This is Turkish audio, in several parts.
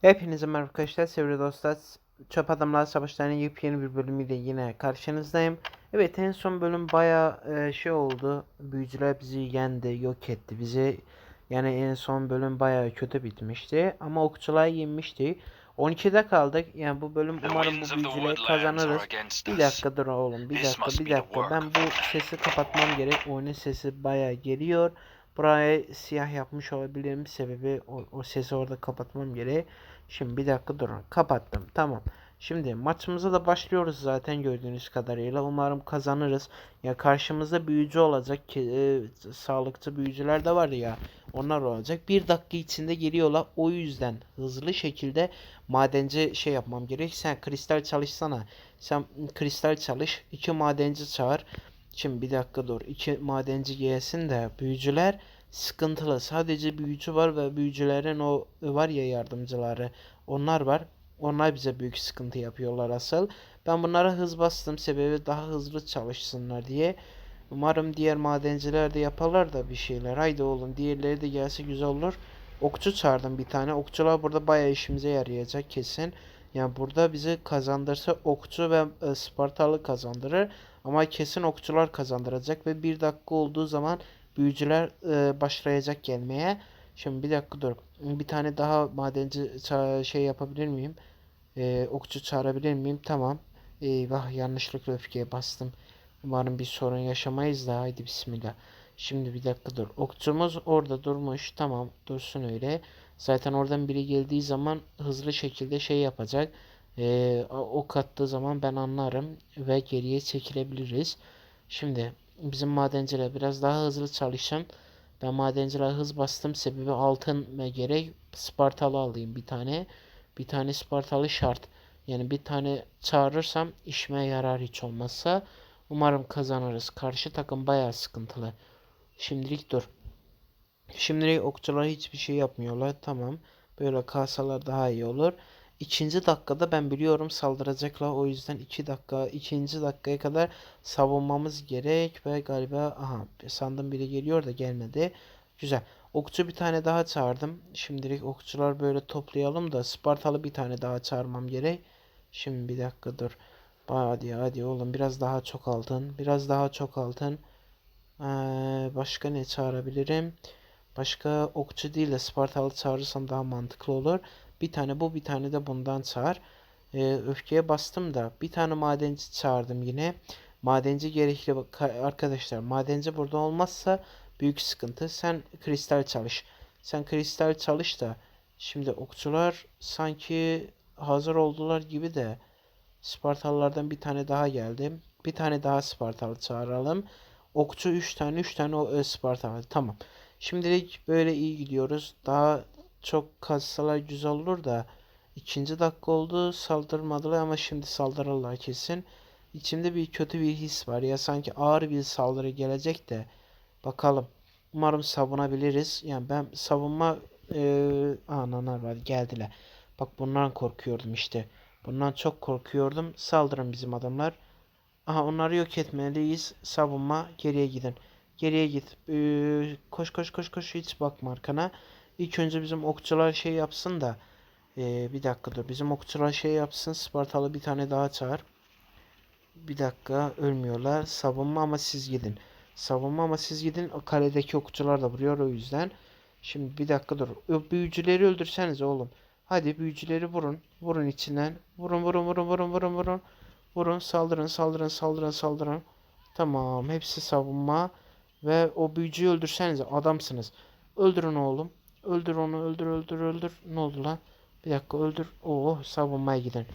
Hepinize merhaba arkadaşlar, sevgili dostlar. Çöp Adamlar Savaşları'nın yepyeni bir bölümüyle yine karşınızdayım. Evet en son bölüm baya şey oldu. Büyücüler bizi yendi, yok etti. Bizi yani en son bölüm baya kötü bitmişti. Ama okçular yenmişti. 12'de kaldık. Yani bu bölüm umarım bu büyücüleri kazanırız. Bir dakika dur oğlum, bir dakika, bir dakika. Ben bu sesi kapatmam gerek. Oyunun sesi baya geliyor. Buraya siyah yapmış olabilirim. Sebebi o, o sesi orada kapatmam gerek. Şimdi bir dakika durun. Kapattım. Tamam. Şimdi maçımıza da başlıyoruz zaten gördüğünüz kadarıyla. Umarım kazanırız. Ya karşımızda büyücü olacak ki e, sağlıkçı büyücüler de var ya. Onlar olacak. Bir dakika içinde geliyorlar. O yüzden hızlı şekilde madenci şey yapmam gerek. Sen kristal çalışsana. Sen kristal çalış. iki madenci çağır. Şimdi bir dakika dur. İki madenci gelsin de büyücüler sıkıntılı. Sadece büyücü var ve büyücülerin o var ya yardımcıları. Onlar var. Onlar bize büyük sıkıntı yapıyorlar asıl. Ben bunlara hız bastım sebebi daha hızlı çalışsınlar diye. Umarım diğer madenciler de yaparlar da bir şeyler. Haydi oğlum diğerleri de gelse güzel olur. Okçu çağırdım bir tane. Okçular burada bayağı işimize yarayacak kesin. Yani burada bizi kazandırsa okçu ve e, Spartalı kazandırır. Ama kesin okçular kazandıracak ve bir dakika olduğu zaman büyücüler e, başlayacak gelmeye. Şimdi bir dakika dur. Bir tane daha madenci şey yapabilir miyim? E, okçu çağırabilir miyim? Tamam. Eyvah yanlışlıkla öfkeye bastım. Umarım bir sorun yaşamayız da haydi bismillah. Şimdi bir dakika dur. Okçumuz orada durmuş. Tamam dursun öyle. Zaten oradan biri geldiği zaman hızlı şekilde şey yapacak. Ee, ok attığı zaman ben anlarım ve geriye çekilebiliriz. Şimdi bizim madenciler biraz daha hızlı çalışın. Ben madenciler hız bastım. Sebebi altın ve gerek Spartalı alayım bir tane. Bir tane Spartalı şart. Yani bir tane çağırırsam işime yarar hiç olmazsa. Umarım kazanırız. Karşı takım bayağı sıkıntılı. Şimdilik dur. Şimdilik okçular hiçbir şey yapmıyorlar. Tamam. Böyle kalsalar daha iyi olur. İkinci dakikada ben biliyorum saldıracaklar. O yüzden iki dakika, ikinci dakikaya kadar savunmamız gerek ve galiba aha sandım biri geliyor da gelmedi. Güzel. Okçu bir tane daha çağırdım. Şimdilik okçular böyle toplayalım da Spartalı bir tane daha çağırmam gerek. Şimdi bir dakika dur. Hadi hadi oğlum biraz daha çok altın. Biraz daha çok altın. Ee, başka ne çağırabilirim? Başka okçu değil de Spartalı çağırırsam daha mantıklı olur. Bir tane bu bir tane de bundan çağır. Ee, öfkeye bastım da bir tane madenci çağırdım yine. Madenci gerekli arkadaşlar. Madenci burada olmazsa büyük sıkıntı. Sen kristal çalış. Sen kristal çalış da. Şimdi okçular sanki hazır oldular gibi de. Spartalılardan bir tane daha geldi. Bir tane daha Spartalı çağıralım. Okçu 3 tane 3 tane o Spartalı. Tamam. Şimdilik böyle iyi gidiyoruz. Daha çok kazsalar güzel olur da. ikinci dakika oldu saldırmadılar ama şimdi saldırırlar kesin. İçimde bir kötü bir his var ya sanki ağır bir saldırı gelecek de. Bakalım. Umarım savunabiliriz. Yani ben savunma eee ananar var geldiler. Bak bundan korkuyordum işte. Bundan çok korkuyordum. Saldırın bizim adamlar. Aha onları yok etmeliyiz. Savunma geriye gidin. Geriye git. Ee, koş koş koş koş hiç bakma arkana. İlk önce bizim okçular şey yapsın da. Ee, bir dakika dur. Bizim okçular şey yapsın. Spartalı bir tane daha çağır. Bir dakika ölmüyorlar. Savunma ama siz gidin. Savunma ama siz gidin. O kaledeki okçular da vuruyor o yüzden. Şimdi bir dakika dur. Büyücüleri öldürseniz oğlum. Hadi büyücüleri vurun. Vurun içinden. Vurun vurun vurun vurun vurun vurun. Vurun saldırın saldırın saldırın saldırın. Tamam hepsi savunma. Ve o büyücüyü öldürseniz adamsınız. Öldürün oğlum. Öldür onu öldür öldür öldür. Ne oldu lan? Bir dakika öldür. Oo savunmaya gidin.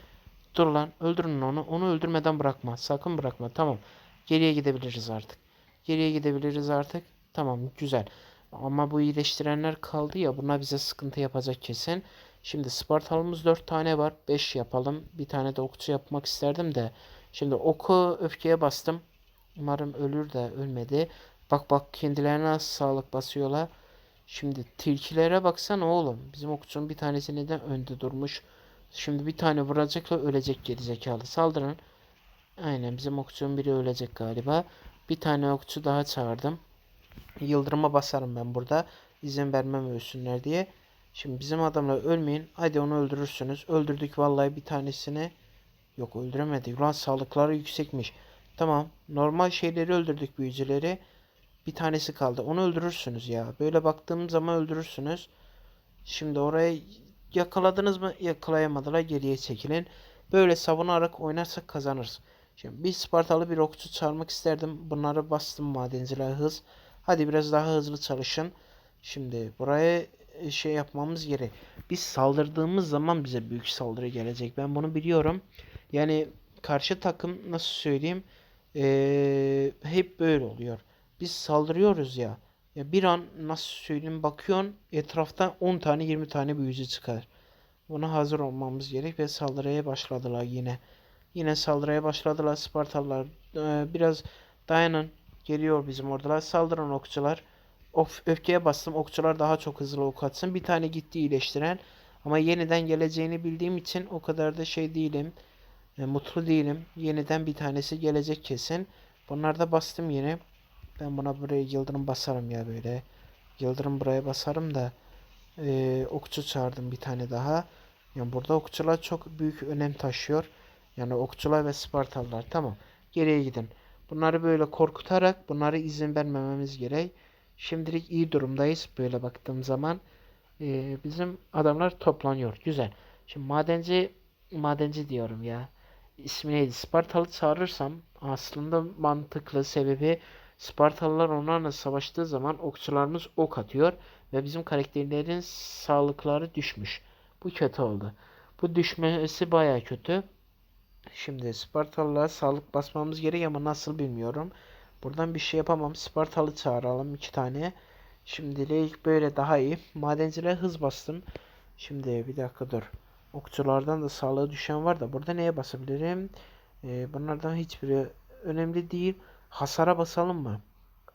Dur lan öldürün onu. Onu öldürmeden bırakma. Sakın bırakma. Tamam. Geriye gidebiliriz artık. Geriye gidebiliriz artık. Tamam güzel. Ama bu iyileştirenler kaldı ya bunlar bize sıkıntı yapacak kesin. Şimdi Spartalımız 4 tane var. 5 yapalım. Bir tane de okçu yapmak isterdim de. Şimdi oku öfkeye bastım. Umarım ölür de ölmedi. Bak bak kendilerine sağlık basıyorlar. Şimdi tilkilere baksana oğlum. Bizim okçunun bir tanesi neden önde durmuş. Şimdi bir tane vuracakla ölecek gerizekalı. Saldırın. Aynen bizim okçunun biri ölecek galiba. Bir tane okçu daha çağırdım. Yıldırıma basarım ben burada. İzin vermem ölsünler diye. Şimdi bizim adamlar ölmeyin. Hadi onu öldürürsünüz. Öldürdük vallahi bir tanesini. Yok öldüremedik. Ulan sağlıkları yüksekmiş. Tamam. Normal şeyleri öldürdük büyücüleri. Bir tanesi kaldı. Onu öldürürsünüz ya. Böyle baktığım zaman öldürürsünüz. Şimdi oraya yakaladınız mı? Yakalayamadılar. Geriye çekilin. Böyle savunarak oynarsak kazanırız. Şimdi bir Spartalı bir okçu çağırmak isterdim. Bunları bastım madenciler hız. Hadi biraz daha hızlı çalışın. Şimdi buraya e, şey yapmamız gerek. Biz saldırdığımız zaman bize büyük saldırı gelecek. Ben bunu biliyorum. Yani karşı takım nasıl söyleyeyim eee, hep böyle oluyor. Biz saldırıyoruz ya. Ya bir an nasıl söyleyeyim bakıyorsun etrafta 10 tane 20 tane büyücü çıkar. Buna hazır olmamız gerek ve saldırıya başladılar yine. Yine saldırıya başladılar Spartalılar. Ee, biraz dayanın. Geliyor bizim oradalar. Saldırın okçular. Of, öfkeye bastım. Okçular daha çok hızlı ok atsın. Bir tane gitti iyileştiren. Ama yeniden geleceğini bildiğim için o kadar da şey değilim. E, mutlu değilim. Yeniden bir tanesi gelecek kesin. Bunlar da bastım yine. Ben buna buraya yıldırım basarım ya böyle. Yıldırım buraya basarım da. e, okçu çağırdım bir tane daha. Yani burada okçular çok büyük önem taşıyor. Yani okçular ve Spartalılar. Tamam. Geriye gidin. Bunları böyle korkutarak bunları izin vermememiz gerek. Şimdilik iyi durumdayız. Böyle baktığım zaman Ee, bizim adamlar toplanıyor. Güzel. Şimdi madenci madenci diyorum ya. İsmi neydi? Spartalı çağırırsam aslında mantıklı sebebi Spartalılar onlarla savaştığı zaman okçularımız ok atıyor ve bizim karakterlerin sağlıkları düşmüş. Bu kötü oldu. Bu düşmesi baya kötü. Şimdi Spartalılara sağlık basmamız gerek ama nasıl bilmiyorum. Buradan bir şey yapamam. Spartalı çağıralım iki tane. Şimdilik böyle daha iyi. Madencilere hız bastım. Şimdi bir dakika dur. Okçulardan da sağlığı düşen var da burada neye basabilirim? Ee, bunlardan hiçbiri önemli değil. Hasara basalım mı?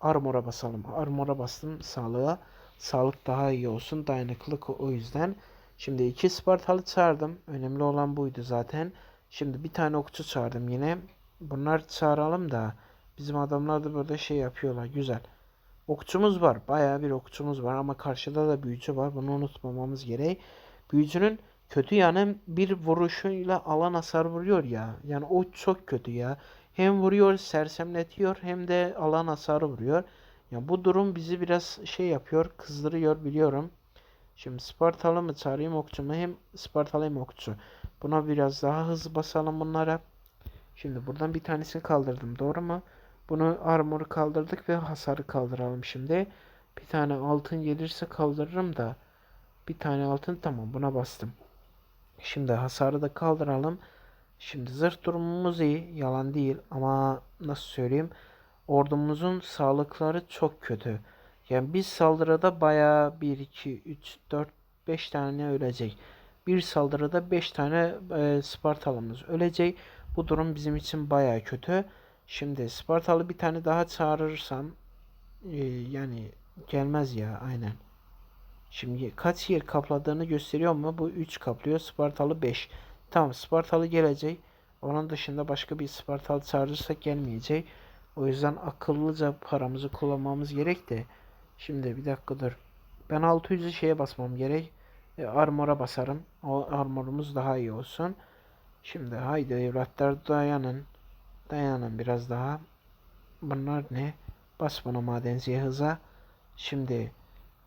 Armor'a basalım. Armor'a bastım sağlığa. Sağlık daha iyi olsun. Dayanıklılık o yüzden. Şimdi iki Spartalı çağırdım. Önemli olan buydu zaten. Şimdi bir tane okçu çağırdım yine. Bunlar çağıralım da bizim adamlar da burada şey yapıyorlar. Güzel. Okçumuz var. Bayağı bir okçumuz var ama karşıda da büyücü var. Bunu unutmamamız gerek. Büyücünün kötü yanı bir vuruşuyla alan hasar vuruyor ya. Yani o çok kötü ya. Hem vuruyor, sersemletiyor hem de alan hasarı vuruyor. Ya bu durum bizi biraz şey yapıyor, kızdırıyor biliyorum. Şimdi Spartalı mı çağırayım okçu mu? Hem Spartalı hem okçu. Buna biraz daha hızlı basalım bunlara. Şimdi buradan bir tanesini kaldırdım. Doğru mu? Bunu armoru kaldırdık ve hasarı kaldıralım şimdi. Bir tane altın gelirse kaldırırım da. Bir tane altın tamam buna bastım. Şimdi hasarı da kaldıralım. Şimdi zırh durumumuz iyi. Yalan değil ama nasıl söyleyeyim. Ordumuzun sağlıkları çok kötü. Yani biz saldırıda bayağı 1, 2, 3, 4, 5 tane ölecek. Bir saldırıda 5 tane e, Spartalımız ölecek. Bu durum bizim için bayağı kötü. Şimdi Spartalı bir tane daha çağırırsam e, yani gelmez ya aynen. Şimdi kaç yer kapladığını gösteriyor mu? Bu 3 kaplıyor. Spartalı 5. Tamam Spartalı gelecek. Onun dışında başka bir Spartalı çağırırsak gelmeyecek. O yüzden akıllıca paramızı kullanmamız gerek de. Şimdi bir dakika dur. Ben 600'ü şeye basmam gerek. E, armora basarım. O armorumuz daha iyi olsun. Şimdi haydi evlatlar dayanın. Dayanın biraz daha. Bunlar ne? Bas buna madenciye hıza. Şimdi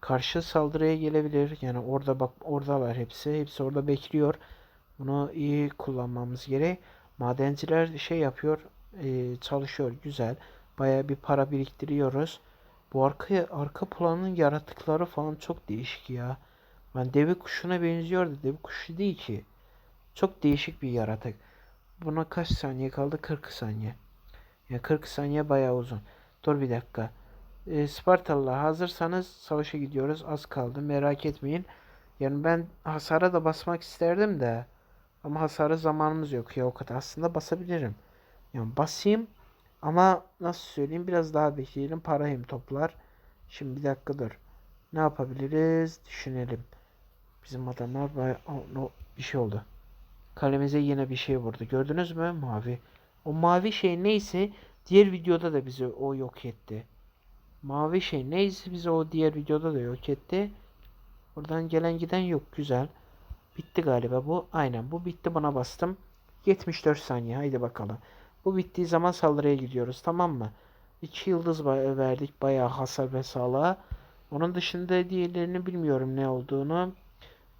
karşı saldırıya gelebilir. Yani orada bak oradalar hepsi. Hepsi orada bekliyor. Bunu iyi kullanmamız gerek. Madenciler şey yapıyor. e, çalışıyor. Güzel. Baya bir para biriktiriyoruz. Bu arka, arka planın yaratıkları falan çok değişik ya. Ben deve kuşuna benziyordu. Deve kuşu değil ki. Çok değişik bir yaratık. Buna kaç saniye kaldı? 40 saniye. Ya 40 saniye bayağı uzun. Dur bir dakika. E, Spartalılar hazırsanız savaşa gidiyoruz. Az kaldı. Merak etmeyin. Yani ben hasara da basmak isterdim de. Ama hasara zamanımız yok ya o kadar. Aslında basabilirim. Yani basayım. Ama nasıl söyleyeyim biraz daha bekleyelim. Para hem toplar. Şimdi bir dakika dur. Ne yapabiliriz? Düşünelim. Bizim adamlar bayağı... Oh, bir şey oldu. Kalemize yine bir şey vurdu. Gördünüz mü? Mavi. O mavi şey neyse diğer videoda da bizi o yok etti. Mavi şey neyse bizi o diğer videoda da yok etti. Buradan gelen giden yok. Güzel. Bitti galiba bu. Aynen bu bitti buna bastım. 74 saniye. Haydi bakalım. Bu bittiği zaman saldırıya gidiyoruz. Tamam mı? 2 yıldız verdik. Bayağı hasar ve sağlığa. Onun dışında diğerlerini bilmiyorum ne olduğunu.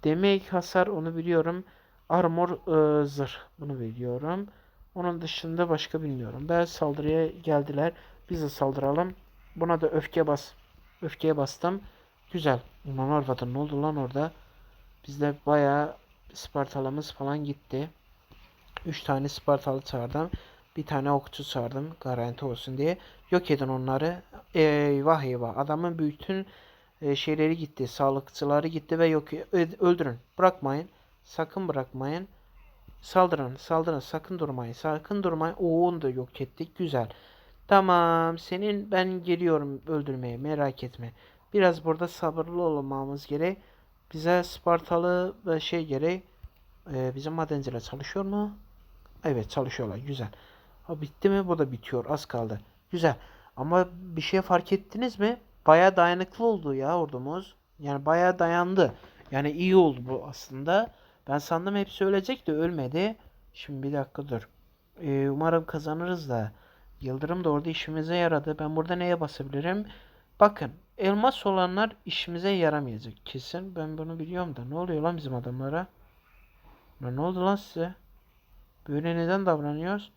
Demek hasar onu biliyorum. Armor e, zırh bunu biliyorum. Onun dışında başka bilmiyorum. Ben saldırıya geldiler. Biz de saldıralım. Buna da öfke bas. Öfkeye bastım. Güzel. Ulan arvadın ne oldu lan orada? Bizde bayağı Spartalımız falan gitti. 3 tane Spartalı çağırdım. Bir tane okçu çağırdım garanti olsun diye. Yok edin onları. Eyvah eyvah. Adamın bütün e, şeyleri gitti. Sağlıkçıları gitti ve yok öldürün. Bırakmayın. Sakın bırakmayın. Saldırın, saldırın. Sakın durmayın. Sakın durmayın. Oo, onu da yok ettik. Güzel. Tamam. Senin ben geliyorum öldürmeye. Merak etme. Biraz burada sabırlı olmamız gerek. Bize Spartalı ve şey gerek. Ee, bizim madenciler çalışıyor mu? Evet çalışıyorlar. Güzel. Ha bitti mi? Bu da bitiyor. Az kaldı. Güzel. Ama bir şey fark ettiniz mi? Baya dayanıklı oldu ya ordumuz. Yani baya dayandı. Yani iyi oldu bu aslında. Ben sandım hepsi ölecek de ölmedi. Şimdi bir dakika dur. Ee, umarım kazanırız da. Yıldırım da orada işimize yaradı. Ben burada neye basabilirim? Bakın elmas olanlar işimize yaramayacak kesin. Ben bunu biliyorum da. Ne oluyor lan bizim adamlara? Ne oldu lan size? Böyle neden davranıyoruz?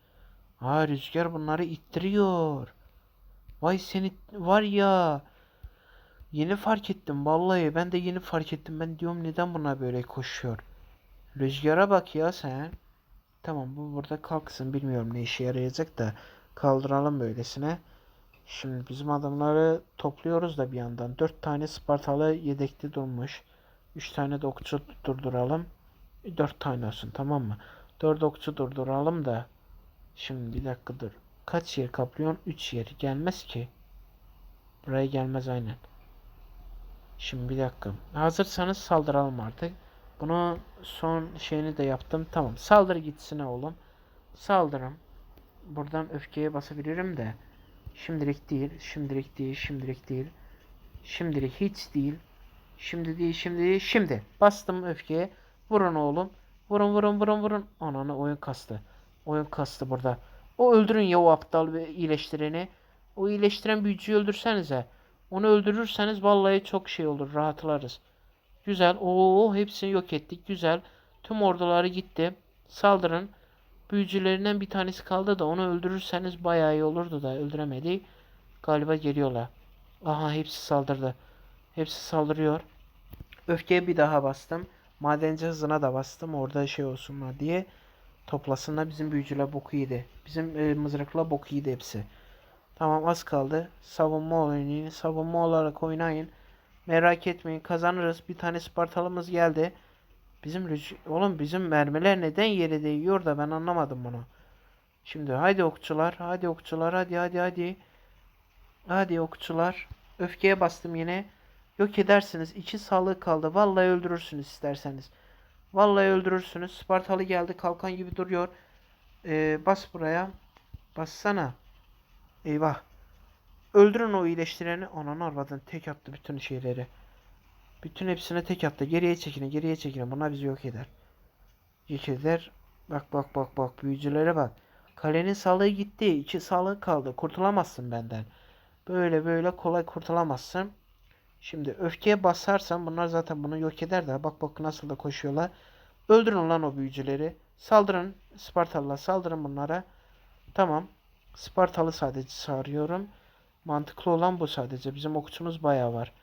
Ha rüzgar bunları ittiriyor. Vay seni var ya. Yeni fark ettim vallahi ben de yeni fark ettim. Ben diyorum neden buna böyle koşuyor. Rüzgara bak ya sen. Tamam bu burada kalksın bilmiyorum ne işe yarayacak da kaldıralım böylesine. Şimdi bizim adamları topluyoruz da bir yandan. 4 tane Spartalı yedekte durmuş. 3 tane de okçu durduralım. 4 tane olsun tamam mı? 4 okçu durduralım da. Şimdi bir dakika dur. Kaç yer kaplıyorsun? 3 yer. Gelmez ki. Buraya gelmez aynen. Şimdi bir dakika. Hazırsanız saldıralım artık. Bunu son şeyini de yaptım. Tamam. Saldır gitsin oğlum. Saldırın. Buradan öfkeye basabilirim de. Şimdilik değil. Şimdilik değil. Şimdilik değil. Şimdilik hiç değil. Şimdi değil. Şimdi değil. Şimdi. Bastım öfkeye. Vurun oğlum. Vurun vurun vurun vurun. Ananı oyun kastı. Oyun kastı burada. O öldürün ya o aptal ve iyileştireni. O iyileştiren büyücüyü öldürsenize. Onu öldürürseniz vallahi çok şey olur. Rahatlarız. Güzel. Oo hepsini yok ettik. Güzel. Tüm orduları gitti. Saldırın. Büyücülerinden bir tanesi kaldı da onu öldürürseniz bayağı iyi olurdu da öldüremedik. Galiba geliyorlar. Aha hepsi saldırdı. Hepsi saldırıyor. Öfkeye bir daha bastım. Madenci hızına da bastım. Orada şey olsunlar diye. Toplasınlar bizim büyücüler boku yedi. Bizim e, mızrakla boku yedi hepsi. Tamam az kaldı. Savunma oynayın. Savunma olarak oynayın. Merak etmeyin kazanırız. Bir tane Spartalımız geldi. Bizim rüz- oğlum bizim mermiler neden yere değiyor da ben anlamadım bunu. Şimdi haydi okçular, hadi okçular, hadi hadi hadi. Hadi okçular. Öfkeye bastım yine. Yok edersiniz. İki sağlık kaldı. Vallahi öldürürsünüz isterseniz. Vallahi öldürürsünüz. Spartalı geldi. Kalkan gibi duruyor. Ee, bas buraya. Bassana. Eyvah. Öldürün o iyileştireni. Ananı arvadın tek attı bütün şeyleri. Bütün hepsine tek attı. Geriye çekilin, geriye çekilin. Bunlar bizi yok eder. Yok eder. Bak bak bak bak büyücülere bak. Kalenin sağlığı gitti. İki sağlığı kaldı. Kurtulamazsın benden. Böyle böyle kolay kurtulamazsın. Şimdi öfkeye basarsan bunlar zaten bunu yok eder de. Bak bak nasıl da koşuyorlar. Öldürün lan o büyücüleri. Saldırın. Spartalılar saldırın bunlara. Tamam. Spartalı sadece çağırıyorum. Mantıklı olan bu sadece. Bizim okçumuz bayağı var.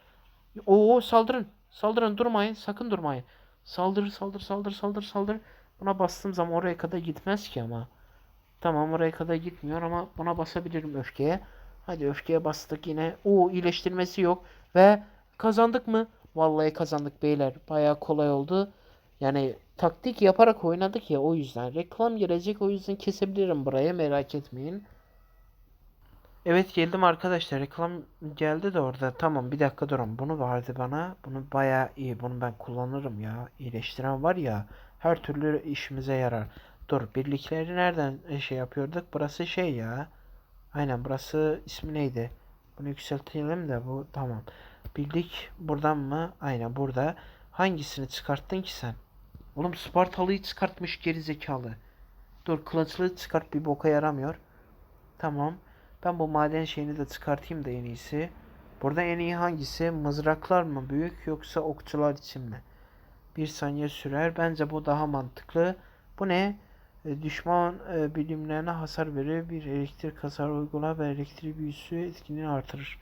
Oo saldırın. Saldırın durmayın. Sakın durmayın. Saldır saldır saldır saldır saldır. Buna bastığım zaman oraya kadar gitmez ki ama. Tamam oraya kadar gitmiyor ama buna basabilirim öfkeye. Hadi öfkeye bastık yine. Oo iyileştirmesi yok. Ve kazandık mı? Vallahi kazandık beyler. Bayağı kolay oldu. Yani taktik yaparak oynadık ya o yüzden. Reklam gelecek o yüzden kesebilirim buraya merak etmeyin. Evet geldim arkadaşlar. Reklam geldi de orada. Tamam bir dakika durun. Bunu vardı bana. Bunu bayağı iyi. Bunu ben kullanırım ya. İyileştiren var ya. Her türlü işimize yarar. Dur birlikleri nereden şey yapıyorduk? Burası şey ya. Aynen burası ismi neydi? Bunu yükseltelim de bu tamam. Birlik buradan mı? Aynen burada. Hangisini çıkarttın ki sen? Oğlum Spartalı'yı çıkartmış geri zekalı. Dur kılıçlı çıkart bir boka yaramıyor. Tamam. Ben bu maden şeyini de çıkartayım da en iyisi. Burada en iyi hangisi? Mızraklar mı büyük yoksa okçular için mi? Bir saniye sürer. Bence bu daha mantıklı. Bu ne? E, düşman e, birimlerine hasar verir. Bir elektrik hasar uygular ve elektrik büyüsü etkinliğini artırır.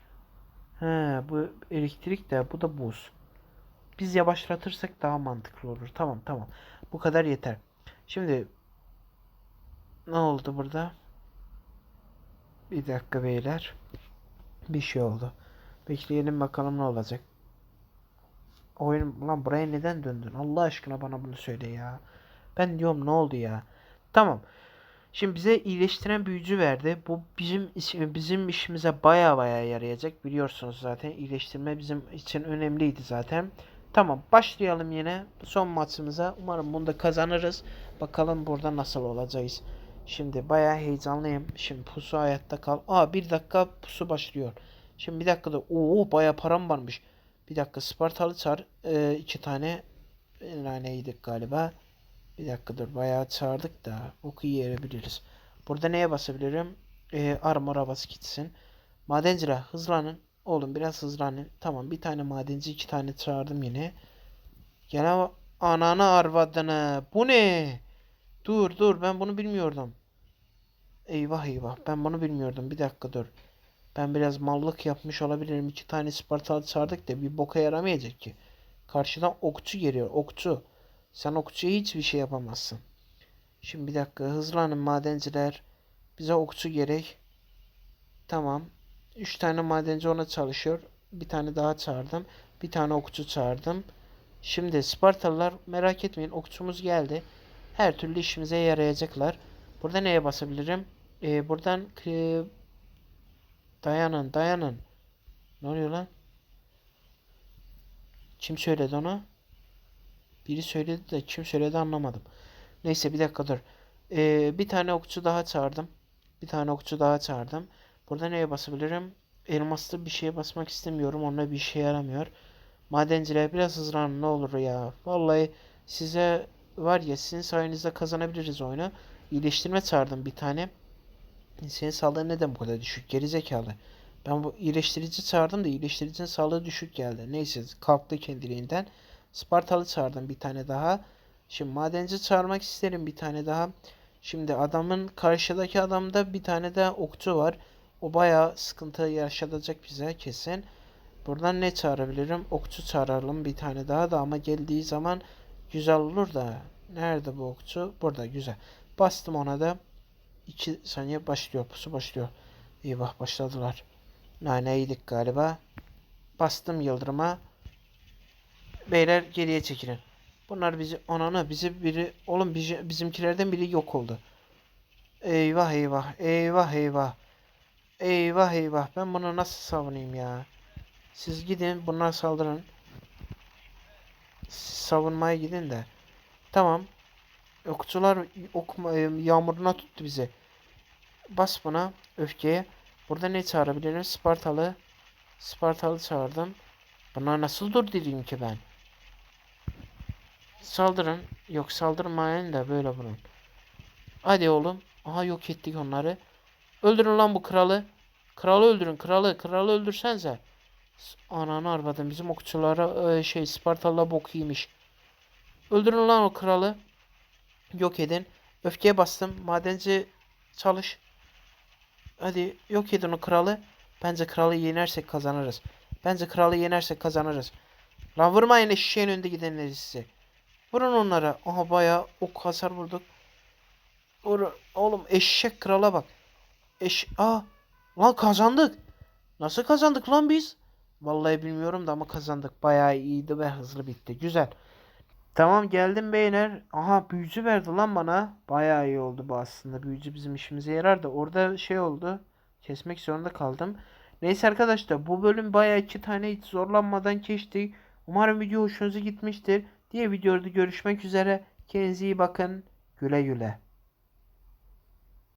He, bu elektrik de bu da buz. Biz yavaşlatırsak daha mantıklı olur. Tamam tamam. Bu kadar yeter. Şimdi ne oldu burada? Bir dakika beyler. Bir şey oldu. Bekleyelim bakalım ne olacak. Oyun lan buraya neden döndün? Allah aşkına bana bunu söyle ya. Ben diyorum ne oldu ya? Tamam. Şimdi bize iyileştiren büyücü verdi. Bu bizim bizim işimize baya baya yarayacak. Biliyorsunuz zaten iyileştirme bizim için önemliydi zaten. Tamam başlayalım yine son maçımıza. Umarım bunda kazanırız. Bakalım burada nasıl olacağız. Şimdi baya heyecanlıyım. Şimdi pusu hayatta kal. Aa bir dakika pusu başlıyor. Şimdi bir dakikada oo baya param varmış. Bir dakika Spartalı çağır. Ee, iki tane nane yedik galiba. Bir dakika dur bayağı çağırdık da oku yiyebiliriz. Burada neye basabilirim? Ee, armora bas gitsin. Madenciler hızlanın. Oğlum biraz hızlanın. Tamam bir tane madenci iki tane çağırdım yine. Gene ananı arvadını. Bu ne? Dur dur ben bunu bilmiyordum. Eyvah eyvah ben bunu bilmiyordum. Bir dakika dur. Ben biraz mallık yapmış olabilirim. İki tane Spartalı çağırdık da bir boka yaramayacak ki. Karşıdan okçu geliyor. Okçu. Sen okçuya hiçbir şey yapamazsın. Şimdi bir dakika hızlanın madenciler. Bize okçu gerek. Tamam. Üç tane madenci ona çalışıyor. Bir tane daha çağırdım. Bir tane okçu çağırdım. Şimdi Spartalılar merak etmeyin okçumuz geldi. Her türlü işimize yarayacaklar. Burada neye basabilirim? Ee, buradan dayanın dayanın. Ne oluyor lan? Kim söyledi onu? Biri söyledi de kim söyledi anlamadım. Neyse bir dakika dur. Ee, bir tane okçu daha çağırdım. Bir tane okçu daha çağırdım. Burada neye basabilirim? Elmaslı bir şeye basmak istemiyorum. Onunla bir işe yaramıyor. Madenciler biraz hızlanın ne olur ya. Vallahi size var ya sizin sayenizde kazanabiliriz oyunu. İyileştirme çağırdım bir tane. Senin sağlığın neden bu kadar düşük? Gerizekalı. Ben bu iyileştirici çağırdım da iyileştiricinin sağlığı düşük geldi. Neyse kalktı kendiliğinden. Spartalı çağırdım bir tane daha. Şimdi madenci çağırmak isterim bir tane daha. Şimdi adamın karşıdaki adamda bir tane de okçu var. O bayağı sıkıntı yaşatacak bize kesin. Buradan ne çağırabilirim? Okçu çağıralım bir tane daha da ama geldiği zaman güzel olur da. Nerede bu okçu? Burada güzel. Bastım ona da. 2 saniye başlıyor. Pusu başlıyor. Eyvah başladılar. Nane yedik galiba. Bastım yıldırıma. Beyler geriye çekilin. Bunlar bizi ananı bizi biri oğlum bizi, bizimkilerden biri yok oldu. Eyvah eyvah eyvah eyvah. Eyvah eyvah ben bunu nasıl savunayım ya. Siz gidin bunlar saldırın. Siz savunmaya gidin de. Tamam. Okçular ok yağmuruna tuttu bizi. Bas buna öfkeye. Burada ne çağırabilirim? Spartalı. Spartalı çağırdım. Buna nasıl dur diyeyim ki ben? Saldırın. Yok saldırmayın da böyle vurun. Hadi oğlum. Aha yok ettik onları. Öldürün lan bu kralı. Kralı öldürün. Kralı. Kralı öldürsenize. Ananı arvadım. Bizim okçulara e, şey Spartalılar bok yemiş. Öldürün lan o kralı. Yok edin. Öfkeye bastım. Madenci çalış. Hadi yok edin o kralı. Bence kralı yenersek kazanırız. Bence kralı yenersek kazanırız. Lan vurmayın eşeğin önünde gidenleri size. Vurun onlara. Aha bayağı ok hasar vurduk. Vur. Oğlum eşek krala bak. Eş... Aa. Lan kazandık. Nasıl kazandık lan biz? Vallahi bilmiyorum da ama kazandık. Bayağı iyiydi ve hızlı bitti. Güzel. Tamam geldim beyler. Aha büyücü verdi lan bana. Bayağı iyi oldu bu aslında. Büyücü bizim işimize yarar da orada şey oldu. Kesmek zorunda kaldım. Neyse arkadaşlar bu bölüm bayağı iki tane hiç zorlanmadan geçtik. Umarım video hoşunuza gitmiştir. Diğer videoda görüşmek üzere. Kendinize iyi bakın. Güle güle.